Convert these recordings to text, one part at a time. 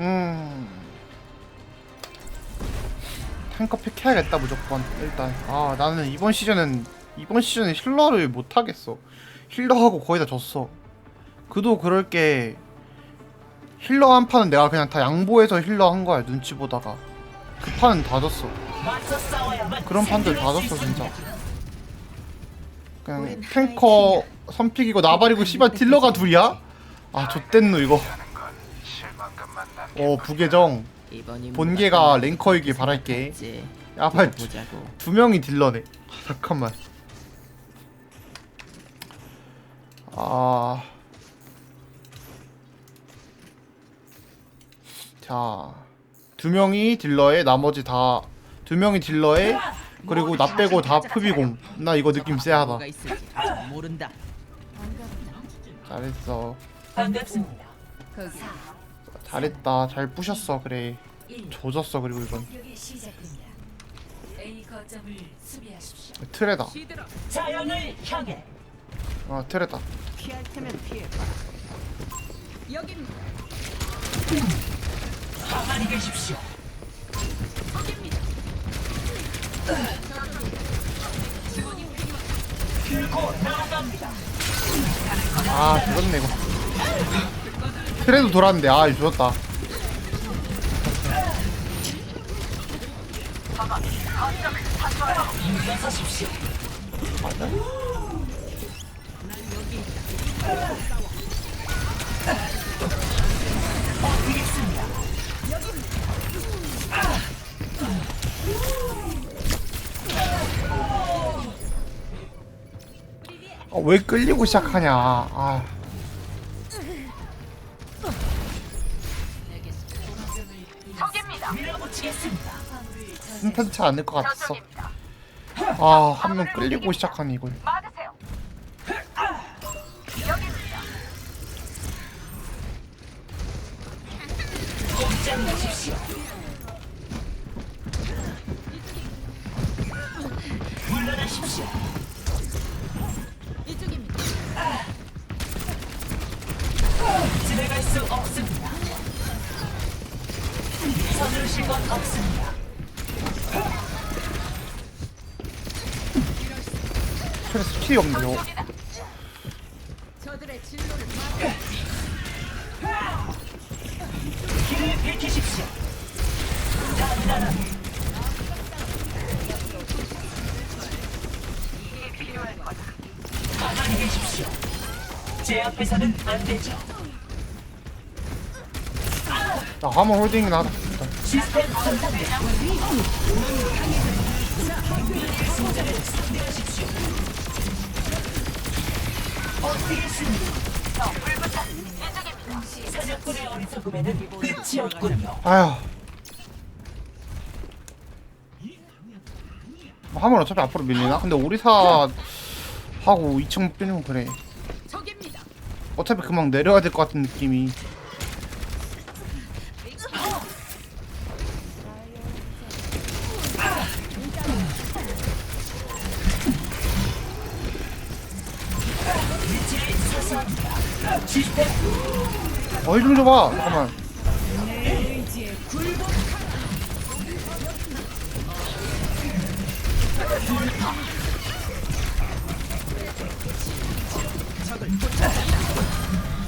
음. 탱커 픽 해야겠다 무조건 일단. 아 나는 이번 시즌은 이번 시즌에 힐러를 못 하겠어. 힐러하고 거의 다 졌어. 그도 그럴 게 힐러 한 판은 내가 그냥 다 양보해서 힐러 한 거야 눈치 보다가. 그 판은 다 졌어. 그런 판들 다 졌어 진짜. 그냥 탱커 선픽이고 나발이고 씨발 딜러가 둘이야? 아 좆됐노 이거 어 부계정. 이번이 본계가 랭커이길 바랄게. 보자고. 두 명이 딜러네. 잠깐만. 아... 자... 두 명이 딜러에 나머지 다... 두 명이 딜러에 그리고 나 빼고 다 푸비공. 나 이거 느낌 쎄하다. 잘했어. 반갑습니다. 잘했다. 잘 부셨어 그래. 조졌어 그리고 이건. 어 테면 피해. 여기입니다. 가만히 계십시오. 아 죽었네 이거 트레도 돌았는데 아 이거 일어서십시오. 아, 왜 끌리고 시작하냐 아 순탄치 않을 것 같았어 아 한 명 끌리고 시작하니 이걸. 물러나십시오. 히 계십시오. 제 앞에서는 안 되죠. 나 화물 홀딩이나 하다 일단. 시스템. 사냥 아휴 뭐 화물 어차피 앞으로 밀리나? 근데 오리사 하고 2층 뛰는 건 그래. 어차피 금방 내려야 될 것 같은 느낌이 어이 좀 줘봐 잠깐만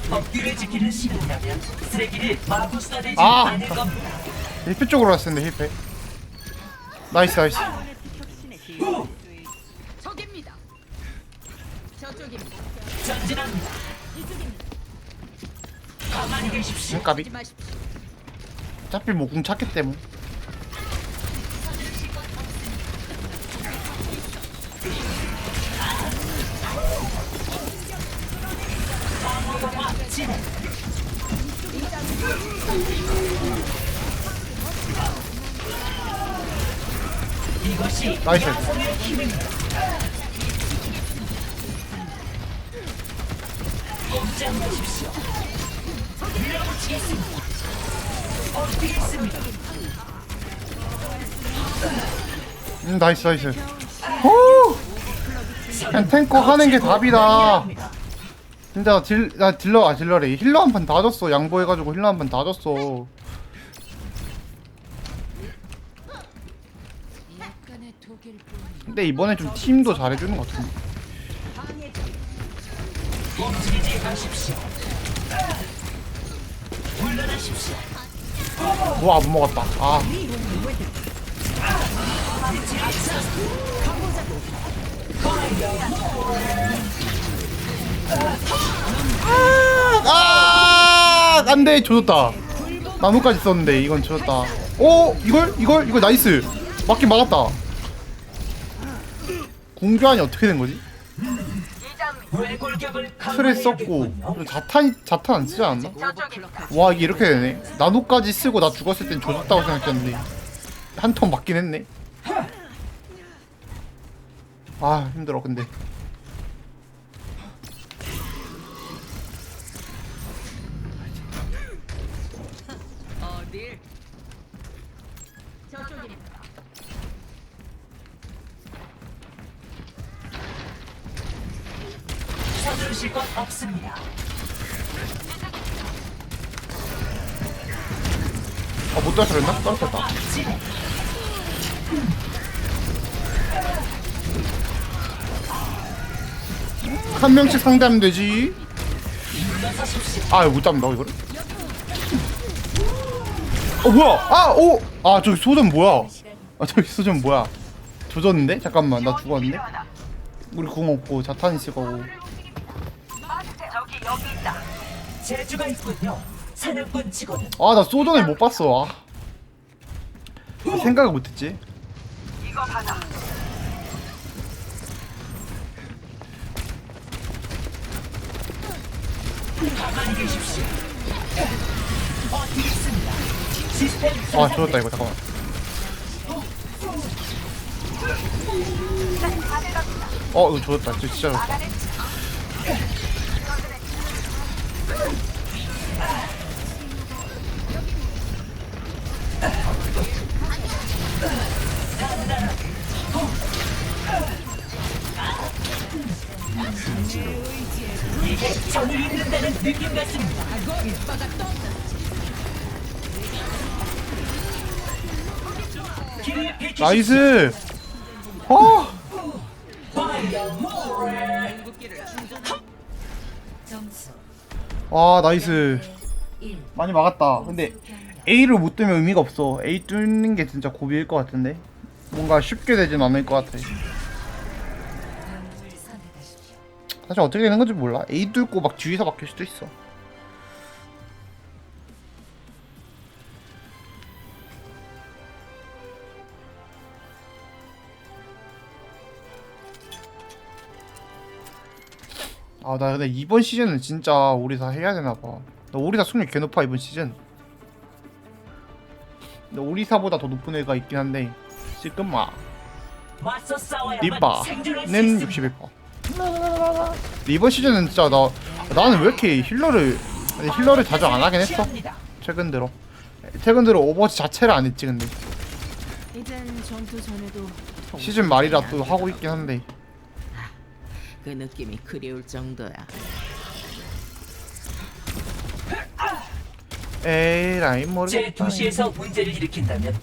법규를 지키는 시민이라면 쓰레기를 마구스나 되지 아! 않을 겁니다. 힐패 쪽으로 갔을 텐데 힐패 나이스 나이스 적입니다. 저쪽입니다. 전진합니다. 까비. 어차피 뭐궁 찾기 때문 나이스 음, 나이스 나이스. 호! 그냥 탱커 하는 게 답이다. 진짜 딜, 나 딜러 아 딜러래. 힐러 한 판 다 줬어. 양보해가지고 힐러 한 판 다 줬어. 근데 이번에 좀 팀도 잘해주는 것 같은데. 우와 못 먹었다 아 아, 안돼 조졌다. 나무까지 썼는데 이건 조졌다. 오, 이걸 이걸 이거 나이스. 맞긴 막았다. 궁교환이 어떻게 된 거지? 틀에 썼고 그리고 자탄 자탄 안 쓰지 않았나? 와 이게 이렇게 되네. 나노까지 쓰고 나 죽었을 땐 조졌다고 생각했는데 한 턴 맞긴 했네. 아 힘들어 근데. 한 명씩 상대하면 되지. 아, 이거 못 잡는다 이거를. 어 뭐야? 아, 오, 아 저기 소전 뭐야? 아 저기 소전 뭐야? 조졌는데? 잠깐만, 나 죽었는데? 우리 궁 없고 자탄 있을 거고. 아, 나 소전을 못 봤어. 아. 생각을 못 했지. 가만히 계십시오. 어디 있습니다. 시스템 아, 조졌다 이거 잠깐만. 어, 이거 조졌다. 진짜 조졌다. 전을 이룬다는 느낌 같습니다. 나이스. 어. 점수 아, 나이스. 1 많이 막았다. 근데 A를 못 뜨면 의미가 없어. A 뚫는 게 진짜 고비일 것 같은데. 뭔가 쉽게 되진 않을 것 같아. 사실 어떻게 되는 건지 몰라. A 뚫고 막 뒤에서 막힐 수도 있어. 아, 나 근데 이번 시즌은 진짜 오리사 해야 되나 봐. 나 오리사 승률 개 높아 이번 시즌. 근데 오리사보다 더 높은 애가 있긴 한데 생존할 수 리바는 있습니다. 61%. 이번 시즌은 진짜 나 나는 왜 이렇게 힐러를 아니, 힐러를 자주 안 하긴 했어. 최근 들어 최근 들어 오버워치 자체를 안 했지 근데 이젠 전투 전에도 시즌 말이라 또 하고 있긴 한데 그 느낌이 그리울 정도야. 에라이 제 모르겠다 도시에서 문제를 일으킨다면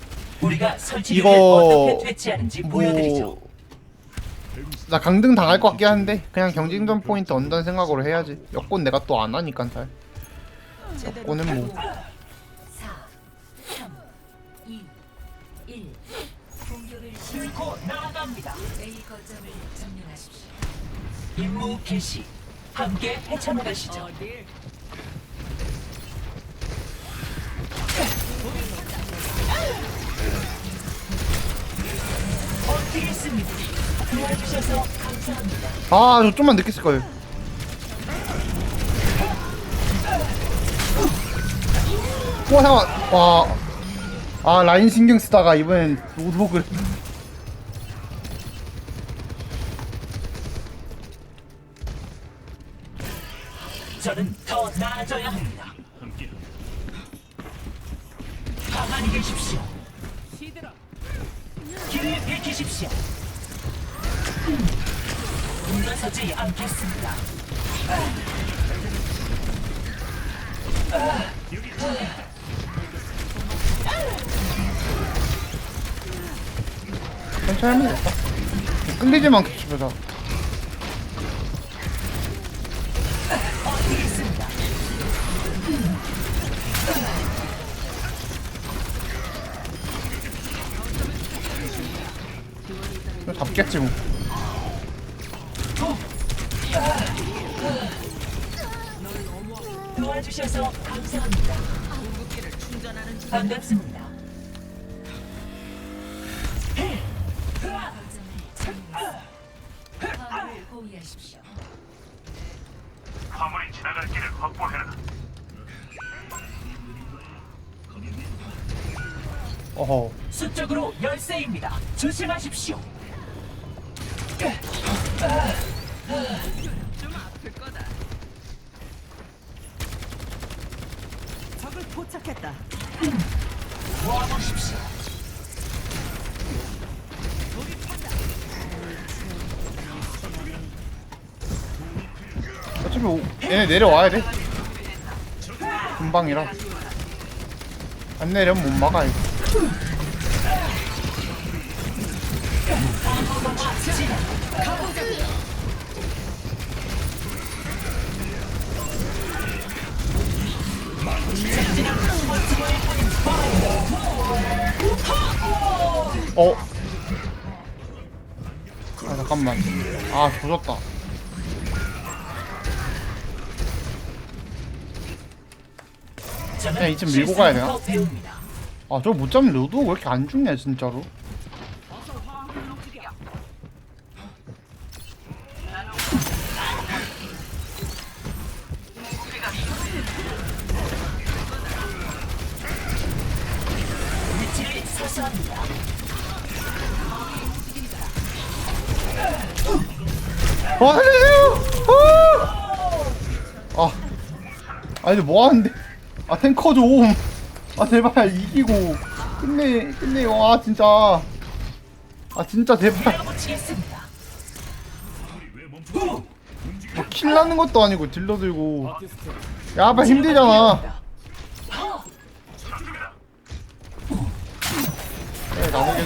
우리가 설치를 이거 어떻게 퇴치하는지 보여드리죠. 뭐... 나 강등 당할 것 같긴 한데 그냥 경쟁전 포인트 얻는 생각으로 해야지 여권 내가 또 안 하니까 잘 여권은 뭐4 3 2 1 공격을 시작 뚫고 나아갑니다. A 거점을 점령하십시오. 임무 개시. 함께. 어딜? 버티겠습니다. 아, 저 좀만 늦게 쓸 거예요. 와, 잠깐. 와. 아, 라인 신경 쓰다가 이번엔 노독을. 물러서지 않겠습니다. 됐다 끌리지만 이거 잡겠지 뭐 도와주셔서 감사합니다. 반갑습니다. 화물을 호위하십시오. 화물이 지나갈 길을 확보해라. 어허 수적으로 열세입니다. 조심하십시오. 얘네 내려와야 돼. 금방이라. 안 내려면 못 막아 이거. 어? 아 잠깐만. 아 조졌다 그냥 이쯤 밀고 가야 되나? 아 저거 못 잡는 로드 왜 이렇게 안 죽냐 진짜로. 와 살려주세요 아! 아 아니 뭐 하는데 아 탱커 좀 아 제발 이기고. 끝내 끝내요. 아 진짜. 아 진짜 제발. 뭐킬 나는 것도 아니고 딜러 들고. 야 아빠 힘들잖아. 네, 나머지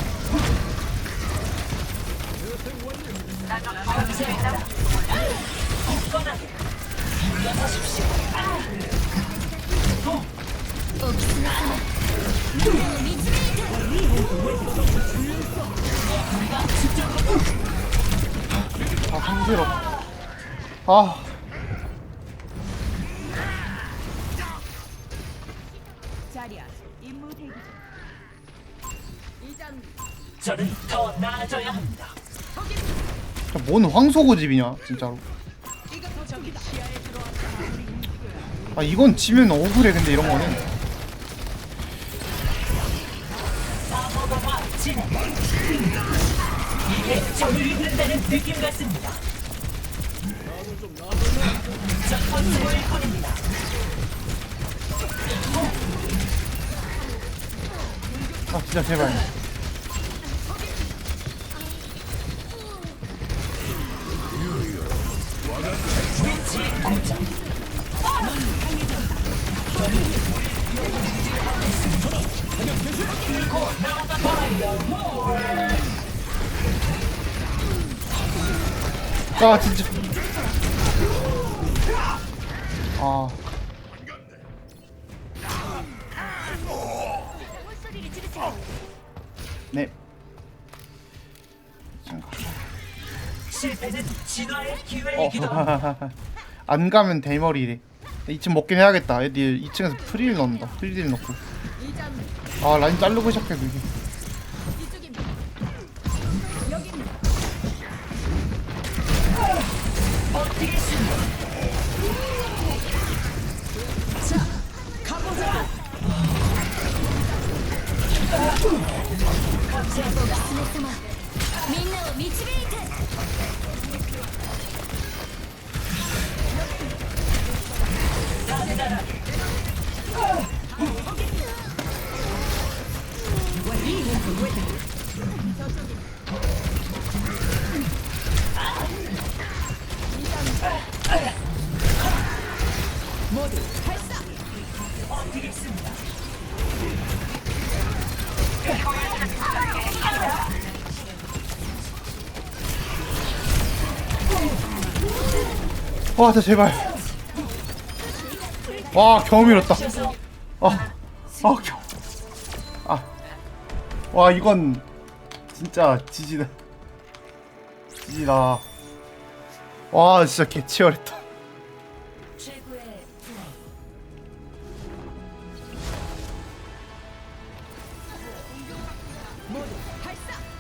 아 힘들어 아 자리야. 임무 대기 중. 이전 저는 더 나아져야 합니다. 진짜 뭔 황소고집이냐 진짜로 이것도. 시야에 들어왔다. 아 이건 지면 억울해 근데 이런 거는 사모가 진행. 이게 적을 이긴다는 느낌 같습니다. 아 진짜 제발. 아 진짜 아 네. 실패는 진화의 기회이기도 합니다. 어. 안 가면 대머리래. 2층 먹긴 해야겠다. 애들 2층에서 프릴 넣는다. 프릴 넣고. 아 라인 자르고 시작해 그게. 와, 진짜 제발. 와, 겨우 밀었다. 아, 아, 겨우. 아, 와, 이건 진짜 지지다. 지지다. 와, 진짜. 최고의 플레이.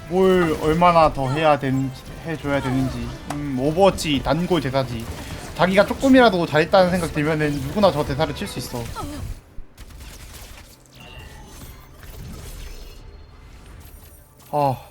뭘 얼마나 더 해야 되는지 해줘야 되는지 음 오버워치 단골 대사지 자기가 조금이라도 잘했다는 생각 들면은 누구나 저 대사를 칠 수 있어. 아